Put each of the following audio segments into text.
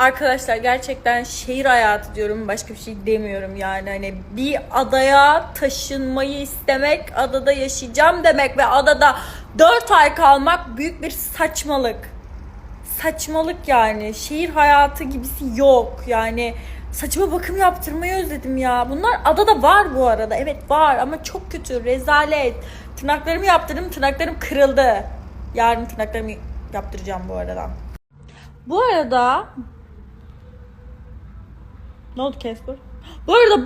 Arkadaşlar gerçekten şehir hayatı diyorum başka bir şey demiyorum yani. Hani bir adaya taşınmayı istemek adada yaşayacağım demek ve adada 4 ay kalmak büyük bir saçmalık. Saçmalık yani. Şehir hayatı gibisi yok. Yani saçma bakım yaptırmayı özledim ya. Bunlar adada var bu arada. Evet var ama çok kötü. Rezalet. Tırnaklarımı yaptırdım tırnaklarım kırıldı. Yarın tırnaklarımı yaptıracağım bu arada bu arada ne oldu Casper? Bu arada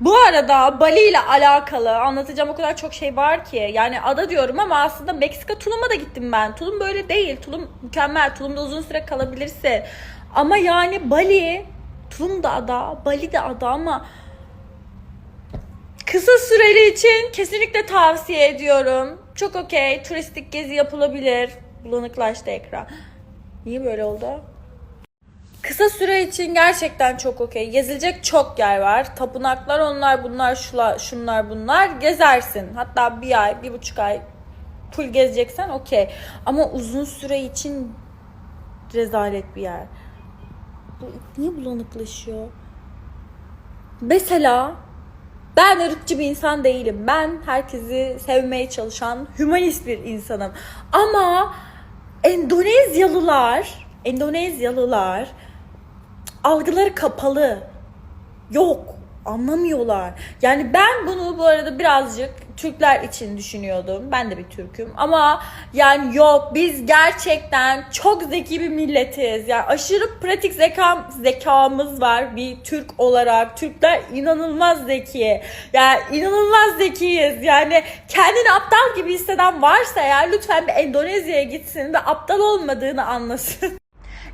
bu arada Bali ile alakalı anlatacağım o kadar çok şey var ki. Yani ada diyorum ama aslında Meksika Tulum'a da gittim ben. Tulum böyle değil. Tulum mükemmel. Tulum'da uzun süre kalabilirsin. Ama yani Bali, Tulum da ada, Bali de ada ama kısa süreli için kesinlikle tavsiye ediyorum. Çok okey. Turistik gezi yapılabilir. Bulanıklaştı ekran. Niye böyle oldu? Kısa süre için gerçekten çok okey. Gezilecek çok yer var. Tapınaklar onlar bunlar şula, şunlar bunlar. Gezersin. Hatta bir ay, bir buçuk ay full gezeceksen okey. Ama uzun süre için rezalet bir yer. Bu niye bulanıklaşıyor? Mesela ben ırkçı bir insan değilim. Ben herkesi sevmeye çalışan hümanist bir insanım. Ama Endonezyalılar, Endonezyalılar algıları kapalı. Yok. Anlamıyorlar. Yani ben bunu bu arada birazcık Türkler için düşünüyordum. Ben de bir Türk'üm. Ama yani yok biz gerçekten çok zeki bir milletiz. Yani aşırı pratik zeka, zekamız var bir Türk olarak. Türkler inanılmaz zeki. Yani inanılmaz zekiyiz. Yani kendini aptal gibi hisseden varsa eğer lütfen bir Endonezya'ya gitsin ve aptal olmadığını anlasın.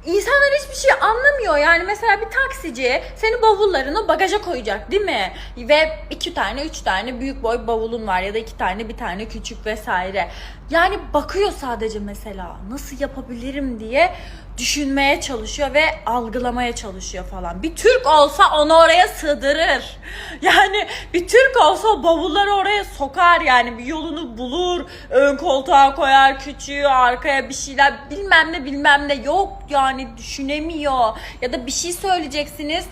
İnsanlar hiçbir şey anlamıyor. Yani mesela bir taksici senin bavullarını bagaja koyacak değil mi? Ve iki tane, üç tane büyük boy bavulun var ya da iki tane, bir tane küçük vesaire. Yani bakıyor sadece mesela nasıl yapabilirim diye düşünmeye çalışıyor ve algılamaya çalışıyor falan. Bir Türk olsa onu oraya sığdırır. Yani bir Türk olsa o bavulları oraya sokar yani bir yolunu bulur. Ön koltuğa koyar, küçüğü arkaya bir şeyler bilmem ne bilmem ne yok yani düşünemiyor. Ya da bir şey söyleyeceksiniz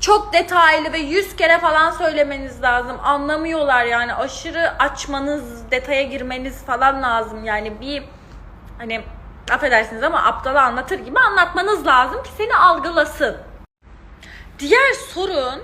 çok detaylı ve yüz kere falan söylemeniz lazım. Anlamıyorlar yani aşırı açmanız, detaya girmeniz falan lazım. Yani bir hani affedersiniz ama aptala anlatır gibi anlatmanız lazım ki seni algılasın. Diğer sorun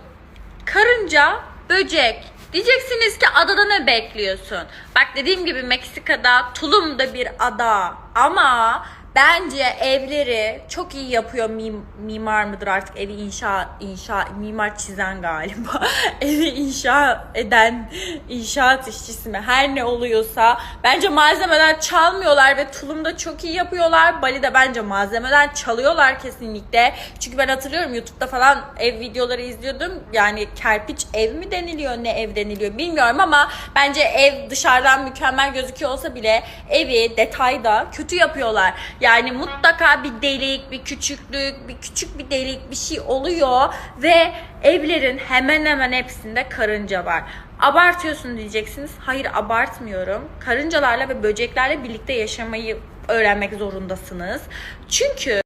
karınca, böcek. Diyeceksiniz ki adada ne bekliyorsun? Bak dediğim gibi Meksika'da Tulum da bir ada ama bence evleri çok iyi yapıyor mim, mimar mıdır artık? Evi inşa inşa mimar çizen galiba. Evi inşa eden inşaat işçisi mi? Her ne oluyorsa. Bence malzemeler çalmıyorlar ve Tulum'da çok iyi yapıyorlar. Bali'de bence malzemeler çalıyorlar kesinlikle. Çünkü ben hatırlıyorum YouTube'da falan ev videoları izliyordum. Yani kerpiç ev mi deniliyor ne ev deniliyor bilmiyorum ama bence ev dışarıdan mükemmel gözüküyor olsa bile evi detayda kötü yapıyorlar yani mutlaka bir delik, bir küçüklük, bir küçük bir delik bir şey oluyor ve evlerin hemen hemen hepsinde karınca var. Abartıyorsun diyeceksiniz. Hayır abartmıyorum. Karıncalarla ve böceklerle birlikte yaşamayı öğrenmek zorundasınız. Çünkü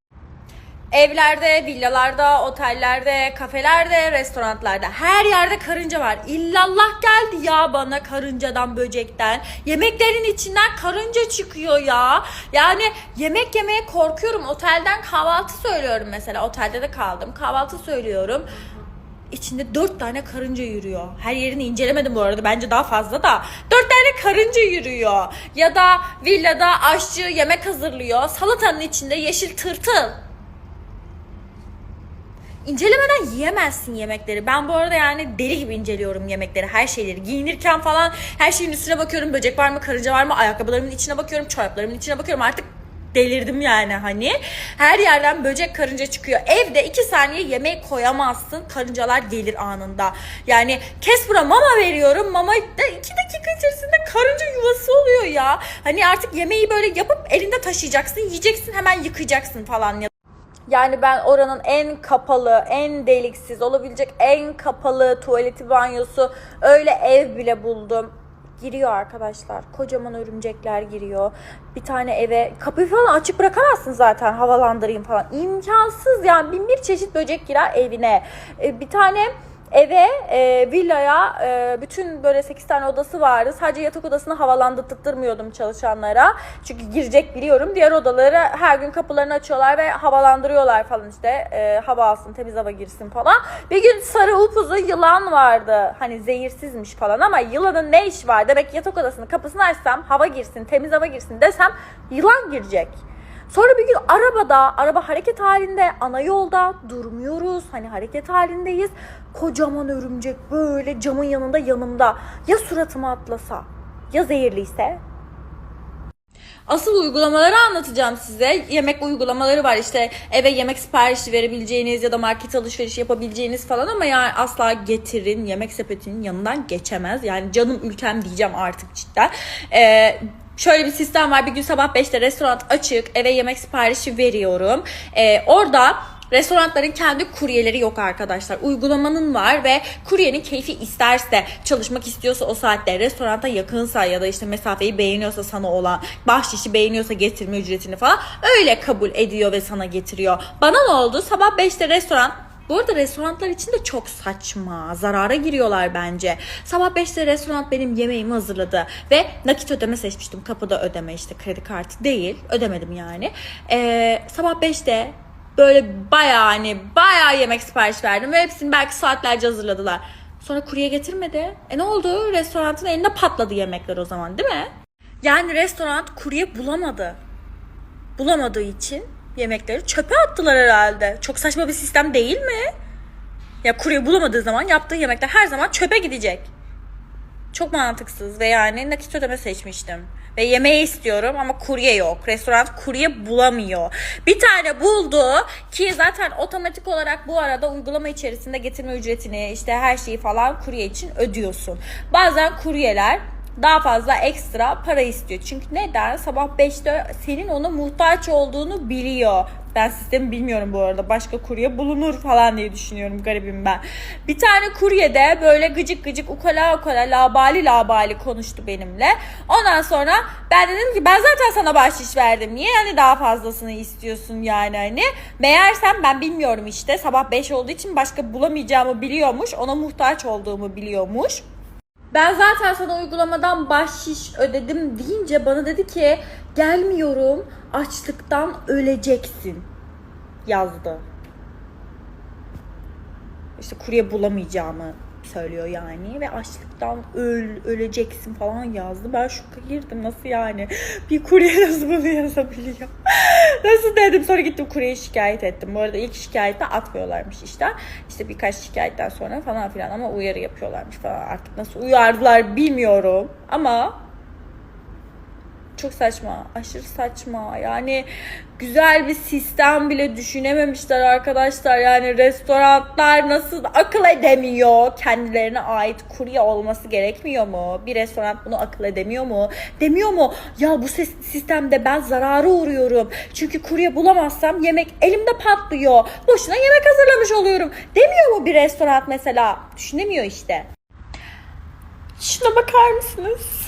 Evlerde, villalarda, otellerde, kafelerde, restoranlarda her yerde karınca var. İllallah geldi ya bana karıncadan, böcekten. Yemeklerin içinden karınca çıkıyor ya. Yani yemek yemeye korkuyorum. Otelden kahvaltı söylüyorum mesela. Otelde de kaldım. Kahvaltı söylüyorum. İçinde dört tane karınca yürüyor. Her yerini incelemedim bu arada. Bence daha fazla da. Dört tane karınca yürüyor. Ya da villada aşçı yemek hazırlıyor. Salatanın içinde yeşil tırtıl. İncelemeden yiyemezsin yemekleri. Ben bu arada yani deli gibi inceliyorum yemekleri, her şeyleri. Giyinirken falan her şeyin üstüne bakıyorum. Böcek var mı, karınca var mı? Ayakkabılarımın içine bakıyorum, çoraplarımın içine bakıyorum. Artık delirdim yani hani. Her yerden böcek karınca çıkıyor. Evde iki saniye yemeği koyamazsın. Karıncalar gelir anında. Yani Casper'a mama veriyorum. Mama da iki dakika içerisinde karınca yuvası oluyor ya. Hani artık yemeği böyle yapıp elinde taşıyacaksın. Yiyeceksin hemen yıkayacaksın falan. Yani ben oranın en kapalı, en deliksiz olabilecek en kapalı tuvaleti banyosu öyle ev bile buldum. Giriyor arkadaşlar. Kocaman örümcekler giriyor. Bir tane eve kapıyı falan açık bırakamazsın zaten havalandırayım falan. İmkansız yani bin bir çeşit böcek girer evine. Ee, bir tane eve, e, villaya e, bütün böyle 8 tane odası vardı. Sadece yatak odasını havalandırtmıyordum çalışanlara. Çünkü girecek biliyorum. Diğer odaları her gün kapılarını açıyorlar ve havalandırıyorlar falan işte. E, hava alsın, temiz hava girsin falan. Bir gün sarı upuzun yılan vardı. Hani zehirsizmiş falan ama yılanın ne işi var? Demek ki yatak odasının kapısını açsam hava girsin, temiz hava girsin desem yılan girecek. Sonra bir gün arabada, araba hareket halinde, ana yolda durmuyoruz. Hani hareket halindeyiz. Kocaman örümcek böyle camın yanında yanımda. Ya suratıma atlasa? Ya zehirliyse? Asıl uygulamaları anlatacağım size. Yemek uygulamaları var işte eve yemek siparişi verebileceğiniz ya da market alışverişi yapabileceğiniz falan ama yani asla getirin yemek sepetinin yanından geçemez. Yani canım ülkem diyeceğim artık cidden. Ee, Şöyle bir sistem var. Bir gün sabah 5'te restoran açık. Eve yemek siparişi veriyorum. Ee, orada Restoranların kendi kuryeleri yok arkadaşlar. Uygulamanın var ve kuryenin keyfi isterse çalışmak istiyorsa o saatte restoranta yakınsa ya da işte mesafeyi beğeniyorsa sana olan bahşişi beğeniyorsa getirme ücretini falan öyle kabul ediyor ve sana getiriyor. Bana ne oldu? Sabah 5'te restoran bu arada restoranlar için de çok saçma. Zarara giriyorlar bence. Sabah 5'te restoran benim yemeğimi hazırladı. Ve nakit ödeme seçmiştim. Kapıda ödeme işte kredi kartı değil. Ödemedim yani. Ee, sabah 5'te böyle bayağı hani bayağı yemek sipariş verdim. Ve hepsini belki saatlerce hazırladılar. Sonra kurye getirmedi. E ne oldu? Restoranın elinde patladı yemekler o zaman değil mi? Yani restoran kurye bulamadı bulamadığı için yemekleri çöpe attılar herhalde. Çok saçma bir sistem değil mi? Ya kurye bulamadığı zaman yaptığı yemekler her zaman çöpe gidecek. Çok mantıksız ve yani nakit ödeme seçmiştim. Ve yemeği istiyorum ama kurye yok. Restoran kurye bulamıyor. Bir tane buldu ki zaten otomatik olarak bu arada uygulama içerisinde getirme ücretini işte her şeyi falan kurye için ödüyorsun. Bazen kuryeler daha fazla ekstra para istiyor. Çünkü neden? Sabah 5'te senin ona muhtaç olduğunu biliyor. Ben sistemi bilmiyorum bu arada. Başka kurye bulunur falan diye düşünüyorum. Garibim ben. Bir tane kurye de böyle gıcık gıcık ukala ukala labali labali konuştu benimle. Ondan sonra ben dedim ki ben zaten sana bahşiş verdim. Niye hani daha fazlasını istiyorsun yani hani. Meğersem ben bilmiyorum işte. Sabah 5 olduğu için başka bulamayacağımı biliyormuş. Ona muhtaç olduğumu biliyormuş. Ben zaten sana uygulamadan bahşiş ödedim deyince bana dedi ki gelmiyorum açlıktan öleceksin yazdı. İşte kurye bulamayacağımı söylüyor yani ve açlıktan öl öleceksin falan yazdı. Ben şoka girdim nasıl yani bir kurye nasıl bunu yazabiliyor? nasıl dedim sonra gittim kuryeye şikayet ettim. Bu arada ilk şikayette atmıyorlarmış işte. İşte birkaç şikayetten sonra falan filan ama uyarı yapıyorlarmış falan artık nasıl uyardılar bilmiyorum ama çok saçma. Aşırı saçma. Yani güzel bir sistem bile düşünememişler arkadaşlar. Yani restoranlar nasıl akıl edemiyor? Kendilerine ait kurye olması gerekmiyor mu? Bir restoran bunu akıl edemiyor mu? Demiyor mu? Ya bu sistemde ben zarara uğruyorum. Çünkü kurye bulamazsam yemek elimde patlıyor. Boşuna yemek hazırlamış oluyorum. Demiyor mu bir restoran mesela? Düşünemiyor işte. Şuna bakar mısınız?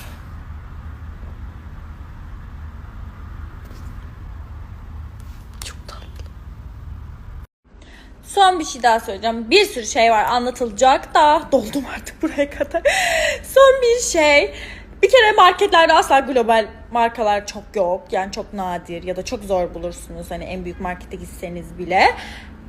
Son bir şey daha söyleyeceğim. Bir sürü şey var anlatılacak da doldum artık buraya kadar. Son bir şey. Bir kere marketlerde asla global markalar çok yok. Yani çok nadir ya da çok zor bulursunuz. Hani en büyük markete gitseniz bile.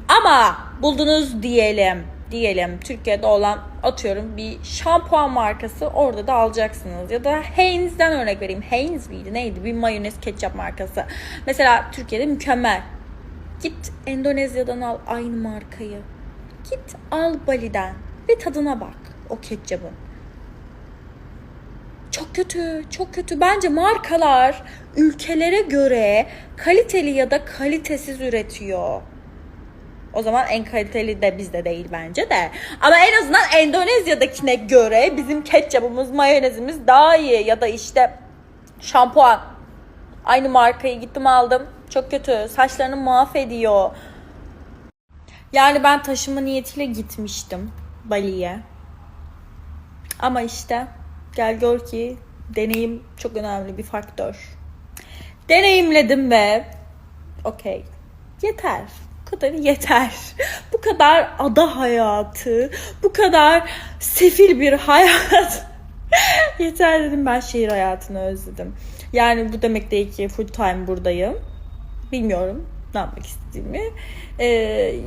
Ama buldunuz diyelim. Diyelim Türkiye'de olan atıyorum bir şampuan markası orada da alacaksınız. Ya da Heinz'den örnek vereyim. Heinz miydi neydi? Bir mayonez ketçap markası. Mesela Türkiye'de mükemmel. Git Endonezya'dan al aynı markayı. Git al Bali'den ve tadına bak o ketçabın. Çok kötü, çok kötü. Bence markalar ülkelere göre kaliteli ya da kalitesiz üretiyor. O zaman en kaliteli de bizde değil bence de. Ama en azından Endonezya'dakine göre bizim ketçabımız, mayonezimiz daha iyi. Ya da işte şampuan. Aynı markayı gittim aldım. Çok kötü. Saçlarını mahvediyor. Yani ben taşıma niyetiyle gitmiştim Bali'ye. Ama işte Gel gör ki deneyim çok önemli bir faktör. Deneyimledim ve okey yeter. Bu kadar yeter. Bu kadar ada hayatı, bu kadar sefil bir hayat. yeter dedim ben şehir hayatını özledim. Yani bu demek değil ki full time buradayım. Bilmiyorum ne yapmak istediğimi. Ee,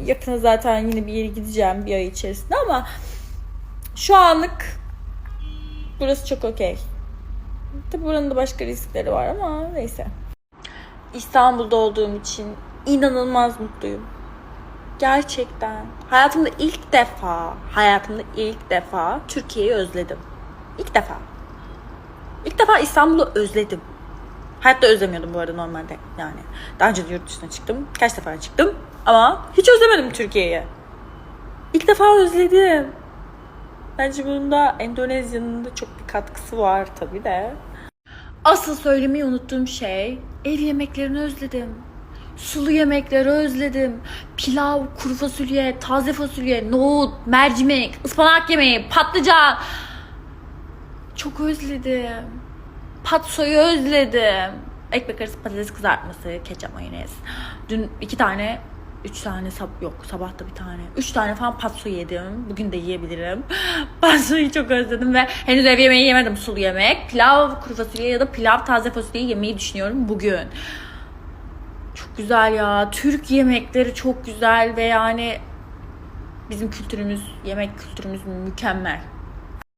yakında zaten yine bir yere gideceğim bir ay içerisinde ama şu anlık burası çok okey. Tabi buranın da başka riskleri var ama neyse. İstanbul'da olduğum için inanılmaz mutluyum. Gerçekten. Hayatımda ilk defa, hayatımda ilk defa Türkiye'yi özledim. İlk defa. İlk defa İstanbul'u özledim. Hayatta özlemiyordum bu arada normalde yani. Daha önce de yurt dışına çıktım. Kaç defa çıktım ama hiç özlemedim Türkiye'yi. İlk defa özledim. Bence bunun da Endonezya'nın da çok bir katkısı var tabii de. Asıl söylemeyi unuttuğum şey ev yemeklerini özledim. Sulu yemekleri özledim. Pilav, kuru fasulye, taze fasulye, nohut, mercimek, ıspanak yemeği, patlıcan. Çok özledim. Patsoyu özledim. Ekmek arası patates kızartması, ketçap mayonez. Dün iki tane, üç tane sab yok sabah da bir tane. Üç tane falan patso yedim. Bugün de yiyebilirim. Patsoyu çok özledim ve henüz ev yemeği yemedim sulu yemek. Pilav, kuru fasulye ya da pilav taze fasulye yemeyi düşünüyorum bugün. Çok güzel ya. Türk yemekleri çok güzel ve yani bizim kültürümüz, yemek kültürümüz mükemmel.